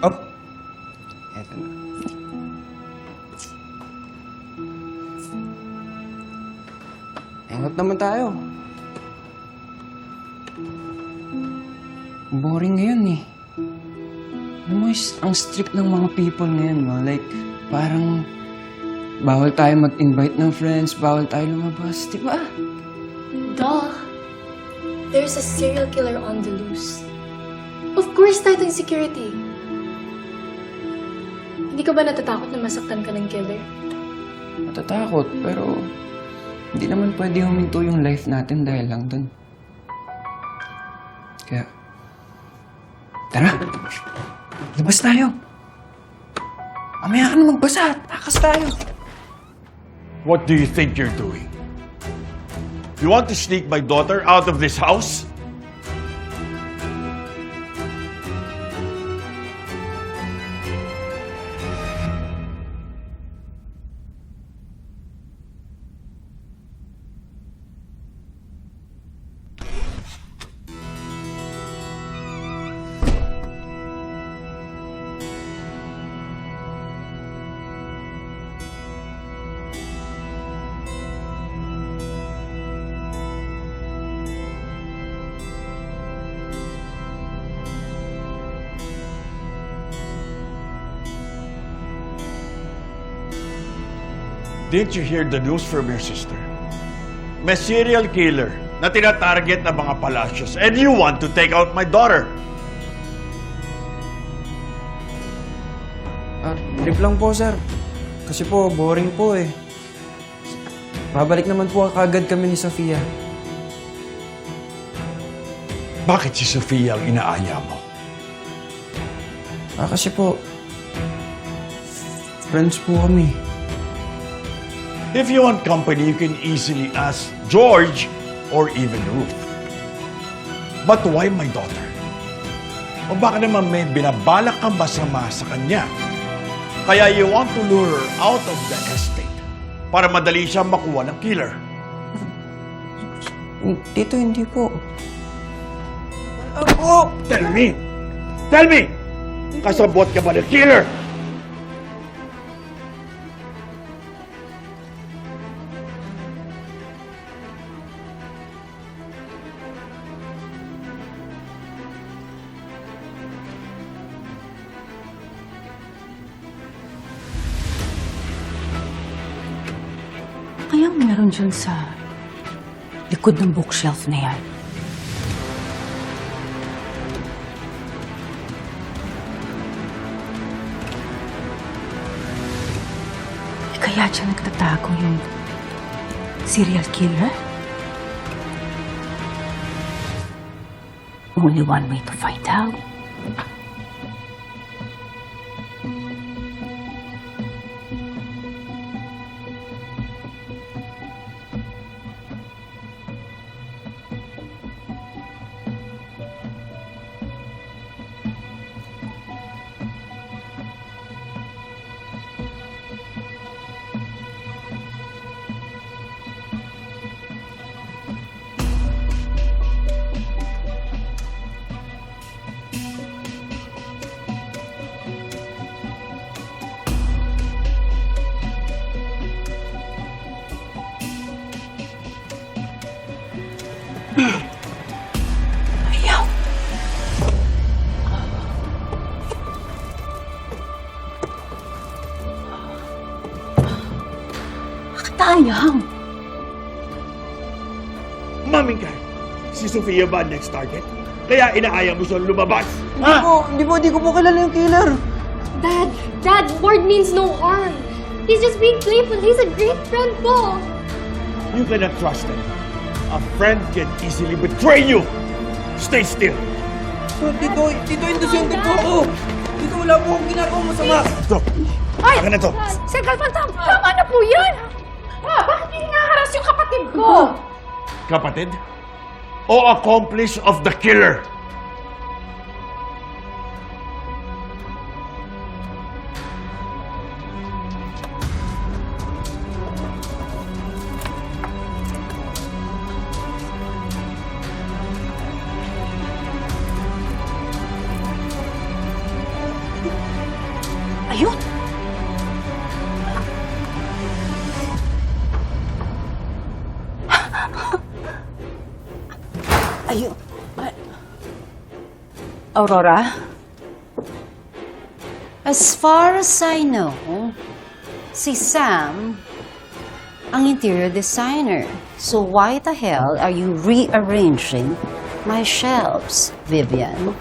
Up! Eto na. Hangout naman tayo. Boring ngayon eh. Alam mo, is- ang strict ng mga people ngayon, no? Like, parang bawal tayo mag-invite ng friends, bawal tayo lumabas, di ba? Duh. There's a serial killer on the loose. Of course, tight ang security. Hindi ka ba natatakot na masaktan ka ng killer? Natatakot, pero hindi naman pwede huminto yung life natin dahil lang dun. Kaya, tara! Labas tayo! Mamaya ka na magbasa! Takas tayo! What do you think you're doing? You want to sneak my daughter out of this house? Didn't you hear the news from your sister? May serial killer na tinatarget ng mga palacios and you want to take out my daughter. Ah, trip lang po, sir. Kasi po, boring po eh. Babalik naman po kagad kami ni Sofia. Bakit si Sofia ang inaaya mo? Ah, kasi po, friends po kami. If you want company, you can easily ask George or even Ruth. But why my daughter? O baka naman may binabalak kang masama sa kanya. Kaya you want to lure her out of the estate para madali siya makuha ng killer. Dito, hindi po. Tell me! Tell me! Kasabot ka ba ng killer? Kaya meron dyan sa likod ng bookshelf na yan. Eh, Kaya dyan nagtatago yung serial killer? Only one way to find out. Ayaw! Bakit ayaw? Maming ka! Si Sofia ba ang next target? Kaya inaaya mo siyang lumabas? Hindi po, hindi po, hindi ko po kilala yung killer. Dad, Dad, Ward means no harm. He's just being playful. He's a great friend po. You cannot trust him. A friend can easily betray you. Stay still. Dito, dito, indosente po ako. Dito, wala po akong ginagawa masama. Ito. Ay! Akin na to. Segal Pantam, tama na po yan! Ah, bakit hinaharas yung kapatid ko? Kapatid? O accomplice of the killer? Ayun! Ayun. Aurora? As far as I know, si Sam ang interior designer. So why the hell are you rearranging my shelves, Vivian?